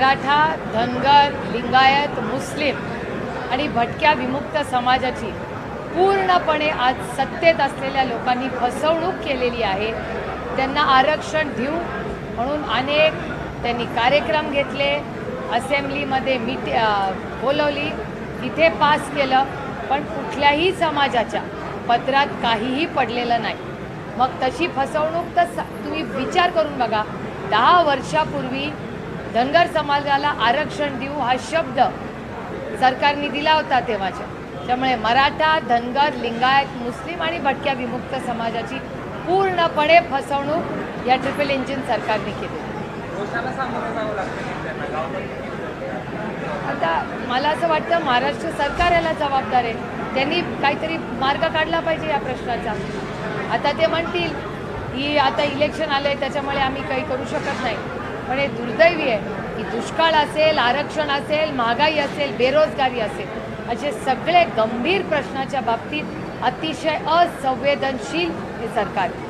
मराठा धनगर लिंगायत मुस्लिम आणि भटक्या विमुक्त समाजाची पूर्णपणे आज सत्तेत असलेल्या लोकांनी फसवणूक केलेली आहे. त्यांना आरक्षण देऊ म्हणून अनेक त्यांनी कार्यक्रम घेतले. असेंब्लीमध्ये मीट बोलवली. तिथे पास केलं. पण कुठल्याही समाजाच्या पत्रात काहीही पडलेलं नाही. मग तशी फसवणूक तर तुम्ही विचार करून बघा. दहा वर्षापूर्वी धनगर समाजाला आरक्षण देऊ हा शब्द सरकारने दिला होता तेव्हाच्या. त्यामुळे मराठा धनगर लिंगायत मुस्लिम आणि भटक्या विमुक्त समाजाची पूर्णपणे फसवणूक या ट्रिपल इंजिन सरकारने केली. आता मला असं वाटतं महाराष्ट्र सरकार याला जबाबदार आहे. त्यांनी काहीतरी मार्ग काढला पाहिजे या प्रश्नाचा. आता ते म्हणतील की आता इलेक्शन आलं आहे त्याच्यामुळे आम्ही काही करू शकत नाही. पण हे दुर्दैवी आहे की दुष्काळ असेल आरक्षण असेल महागाई असेल बेरोजगारी असेल असे सगळे गंभीर प्रश्नाच्या बाबतीत अतिशय असंवेदनशील हे सरकार आहे.